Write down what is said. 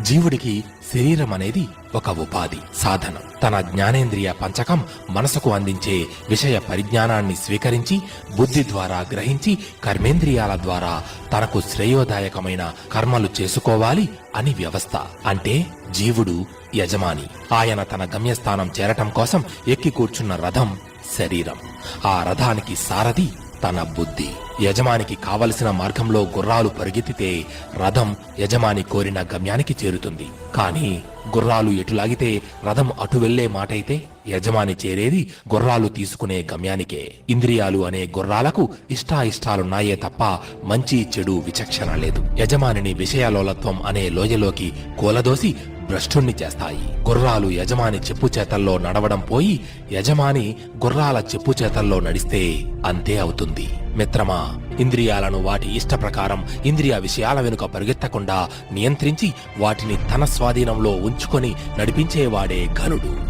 జీవుడికి శరీరం అనేది ఒక ఉపాధి సాధనం. తన జ్ఞానేంద్రియ పంచకం మనసుకు అందించే విషయ పరిజ్ఞానాన్ని స్వీకరించి బుద్ధి ద్వారా గ్రహించి కర్మేంద్రియాల ద్వారా తనకు శ్రేయోదాయకమైన కర్మలు చేసుకోవాలి అని వ్యవస్థ. అంటే జీవుడు యజమాని. ఆయన తన గమ్యస్థానం చేరటం కోసం ఎక్కి కూర్చున్న రథం శరీరం. ఆ రథానికి సారథి తన బుద్ధి యజమానికి కావలసిన మార్గంలో గుర్రాలు పరిగెత్తితే రథం యజమాని కోరిన గమ్యానికి చేరుతుంది. కానీ గుర్రాలు ఎటు లాగితే రథం అటు వెళ్ళే మాటైతే యజమాని చేరేది గుర్రాలు తీసుకునే గమ్యానికే. ఇంద్రియాలు అనే గుర్రాలకు ఇష్టాయిష్టాలున్నాయే తప్ప మంచి చెడు విచక్షణ లేదు. యజమానిని విషయాలోలత్వం అనే లోయలోకి కూలదోసి భ్రష్టుణ్ణి చేస్తాయి. గుర్రాలు యజమాని చెప్పు చేతల్లో నడవడం పోయి యజమాని గుర్రాల చెప్పు చేతల్లో నడిస్తే అంతే అవుతుంది. మిత్రమా ఇంద్రియాలను వాటి ఇష్ట ప్రకారం ఇంద్రియ విషయాల వెనుక పరిగెత్తకుండా నియంత్రించి వాటిని తన స్వాధీనంలో ఉంచుకొని నడిపించేవాడే ఘనుడు.